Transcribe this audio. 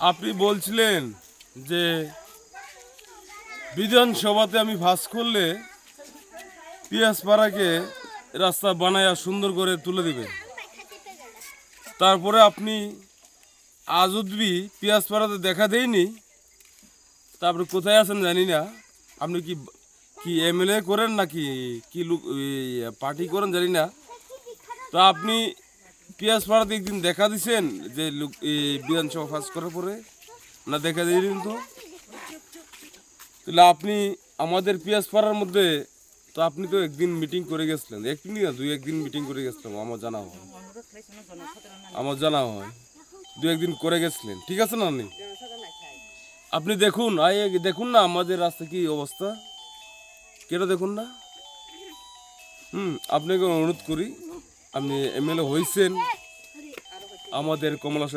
আপনি বলছিলেন যে বিধানসভাতে আমি ভাস করলে পিয়াজপাড়াকে রাস্তা বানায়া সুন্দর করে তুলে দিবেন তারপরে আপনি আজ অব্দি পিয়াজপাড়াতে দেখা দেয়নি তারপরে কোথায় আছেন জানি না। আপনি কি কি এমএলএ করেন নাকি কি পার্টি করেন জানি না। তো আপনি পিয়াজ পাড়াতে একদিন দেখা দিছেন যে লোক এই বিধানসভা ফাঁস করার পরে? না, দেখা দিলেন তো? তাহলে আপনি আমাদের পিয়াজ পাড়ার মধ্যে, তো আপনি তো একদিন মিটিং করে গেছিলেন। একদিন না, দুই একদিন মিটিং করে গেছিলাম, আমার জানা হয়। আমার জানা হয়। দু একদিন করে গেছিলেন। ঠিক আছে না আপনি আপনি দেখুন, আই, দেখুন না আমাদের রাস্তা কি অবস্থা। কেন দেখুন না? হুম, আপনাকে অনুরোধ করি। আপনি এমএলএ হয়েছেন আমাদের কমলা